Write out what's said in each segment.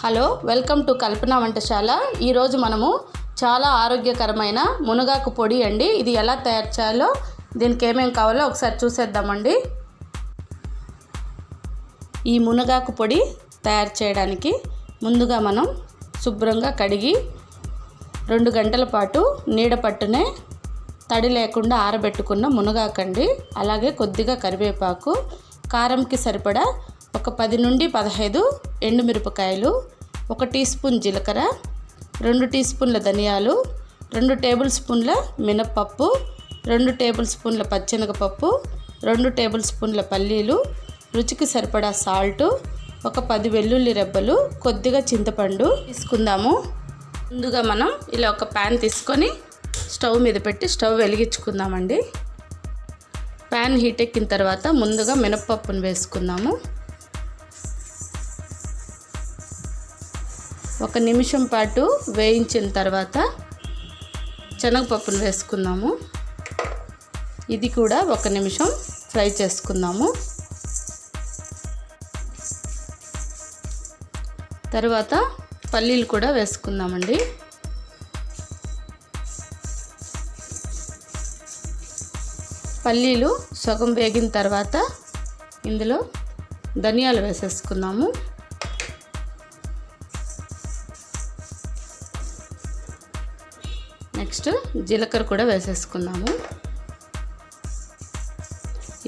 Hello welcome to Kalpana వంటశాల. ఈరోజు మనము చాలా ఆరోగ్యకరమైన మునగాకు పొడి అండి. ఇది ఎలా తయారు చేయాలో దీనికి ఏమేమి కావాలో ఒకసారి చూసేద్దామండి. ఈ మునగాకు పొడి తయారు చేయడానికి ముందుగా మనం శుభ్రంగా కడిగి రెండు గంటల పాటు నీడ పట్టునే తడి లేకుండా ఆరబెట్టుకున్న మునగాకండి. అలాగే కొద్దిగా కరివేపాకు కారంకి సరిపడా ఒక పది నుండి పదహైదు ఎండుమిరపకాయలు ఒక టీ స్పూన్ జీలకర్ర రెండు టీ స్పూన్ల ధనియాలు రెండు టేబుల్ స్పూన్ల మినప్పప్పు రెండు టేబుల్ స్పూన్ల పచ్చెనగపప్పు రెండు టేబుల్ స్పూన్ల పల్లీలు రుచికి సరిపడా సాల్టు ఒక పది వెల్లుల్లి రెబ్బలు కొద్దిగా చింతపండు తీసుకుందాము. ముందుగా మనం ఇలా ఒక ప్యాన్ తీసుకొని స్టవ్ మీద పెట్టి స్టవ్ వెలిగించుకుందామండి. ప్యాన్ హీట్ ఎక్కిన తర్వాత ముందుగా మినప్పప్పును వేసుకుందాము. ఒక నిమిషం పాటు వేయించిన తర్వాత శనగపప్పును వేసుకుందాము. ఇది కూడా ఒక నిమిషం ఫ్రై చేసుకుందాము. తర్వాత పల్లీలు కూడా వేసుకుందామండి. పల్లీలు సగం వేగిన తర్వాత ఇందులో ధనియాలు వేసేసుకుందాము. నెక్స్ట్ జీలకర్ర కూడా వేసేసుకుందాము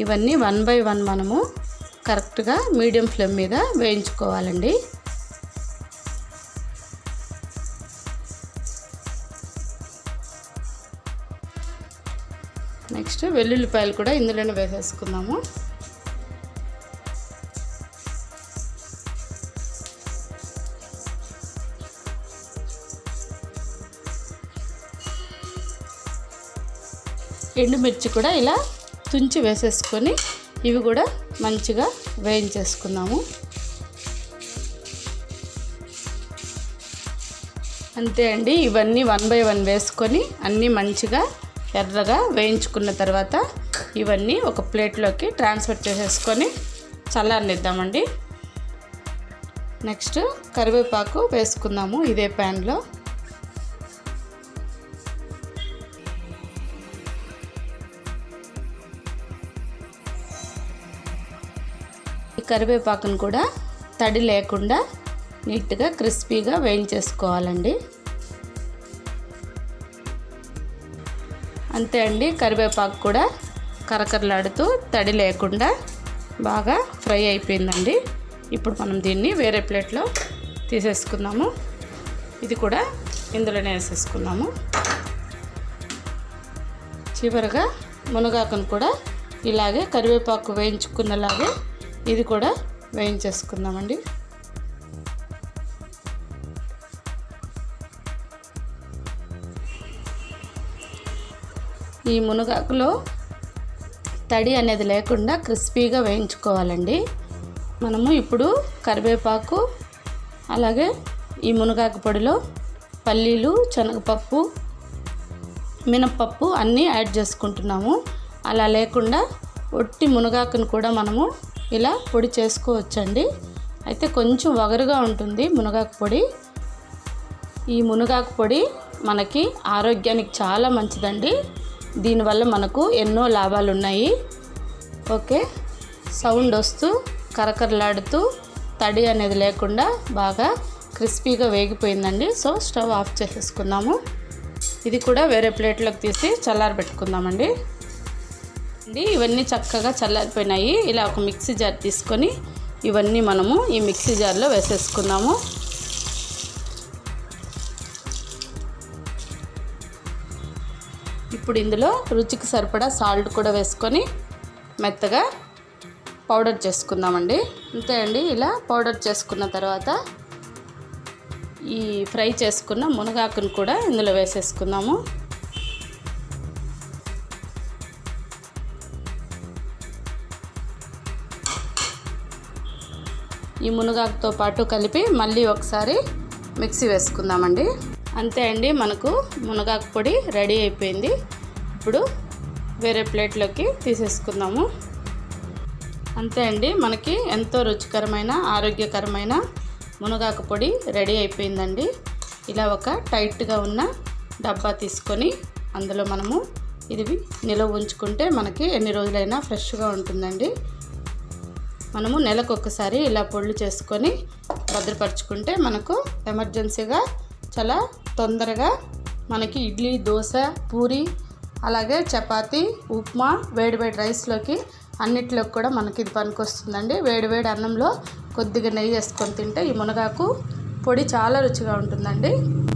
ఇవన్నీ వన్ బై వన్ మనము కరెక్ట్గా మీడియం ఫ్లేమ్ మీద వేయించుకోవాలండి. నెక్స్ట్ వెల్లుల్లిపాయలు కూడా ఇందులోనే వేసేసుకుందాము ఎండుమిర్చి కూడా ఇలా తుంచి వేసేసుకొని ఇవి కూడా మంచిగా వేయించేసుకున్నాము. అంతే అండి ఇవన్నీ వన్ బై వన్ వేసుకొని అన్నీ మంచిగా ఎర్రగా వేయించుకున్న తర్వాత ఇవన్నీ ఒక ప్లేట్లోకి ట్రాన్స్ఫర్ చేసేసుకొని చల్లారనిద్దామండి. నెక్స్ట్ కరివేపాకు వేసుకుందాము ఇదే ప్యాన్లో. ఈ కరివేపాకును కూడా తడి లేకుండా నీట్గా క్రిస్పీగా వేయించేసుకోవాలండి. అంతే అండి కరివేపాకు కూడా కరకరలాడుతూ తడి లేకుండా బాగా ఫ్రై అయిపోయిందండి. ఇప్పుడు మనం దీన్ని వేరే ప్లేట్లో తీసేసుకుందాము. ఇది కూడా ఇందులోనే వేసేసుకున్నాము చివరగా మునగాకును కూడా ఇలాగే కరివేపాకు వేయించుకున్నలాగే ఇది కూడా వేయించేసుకుందామండి. ఈ మునగాకులో తడి అనేది లేకుండా క్రిస్పీగా వేయించుకోవాలండి. మనము ఇప్పుడు కరివేపాకు అలాగే ఈ మునగాకు పొడిలో పల్లీలు శనగపప్పు మినప్పప్పు అన్నీ యాడ్ చేసుకుంటున్నాము. అలా లేకుండా ఒట్టి మునగాకును కూడా మనము ఇలా పొడి చేసుకోవచ్చండి. అయితే కొంచెం వగరుగా ఉంటుంది మునగాకు పొడి. ఈ మునగాకు పొడి మనకి ఆరోగ్యానికి చాలా మంచిదండి. దీనివల్ల మనకు ఎన్నో లాభాలు ఉన్నాయి ఓకే. సౌండ్ వస్తూ కరకరలాడుతూ తడి అనేది లేకుండా బాగా క్రిస్పీగా వేగిపోయిందండి. సో స్టవ్ ఆఫ్ చేసేసుకుందాము ఇది కూడా వేరే ప్లేట్లోకి తీసి చల్లారబెట్టుకుందామండి. పెట్టుకుందామండి ఇవన్నీ చక్కగా చల్లారిపోయినాయి. ఇలా ఒక మిక్సీ జార్ తీసుకొని ఇవన్నీ మనము ఈ మిక్సీ జార్లో వేసేసుకున్నాము ఇప్పుడు ఇందులో రుచికి సరిపడా సాల్ట్ కూడా వేసుకొని మెత్తగా పౌడర్ చేసుకుందామండి. అంతే అండి. ఇలా పౌడర్ చేసుకున్న తర్వాత ఈ ఫ్రై చేసుకున్న మునగాకును కూడా ఇందులో వేసేసుకుందాము. ఈ మునగాకుతో పాటు కలిపి మళ్ళీ ఒకసారి మిక్సీ వేసుకుందామండి. అంతే అండి మనకు మునగాకు పొడి రెడీ అయిపోయింది. ఇప్పుడు వేరే ప్లేట్లోకి తీసేసుకుందాము. అంతే అండి మనకి ఎంతో రుచికరమైన ఆరోగ్యకరమైన మునగాకు పొడి రెడీ అయిపోయిందండి. ఇలా ఒక టైట్గా ఉన్న డబ్బా తీసుకొని అందులో మనము ఇది నిల్వ ఉంచుకుంటే మనకి ఎన్ని రోజులైనా ఫ్రెష్గా ఉంటుందండి. మనము నెలకు ఒకసారి ఇలా పొళ్ళు చేసుకొని భద్రపరుచుకుంటే మనకు ఎమర్జెన్సీగా చాలా తొందరగా మనకి ఇడ్లీ దోశ పూరి అలాగే చపాతి ఉప్మా వేడివేడి రైస్లోకి అన్నిట్లోకి కూడా మనకి ఇది పనికొస్తుందండి. వేడివేడి అన్నంలో కొద్దిగా నెయ్యి వేసుకొని తింటే ఈ మునగాకు పొడి చాలా రుచిగా ఉంటుందండి.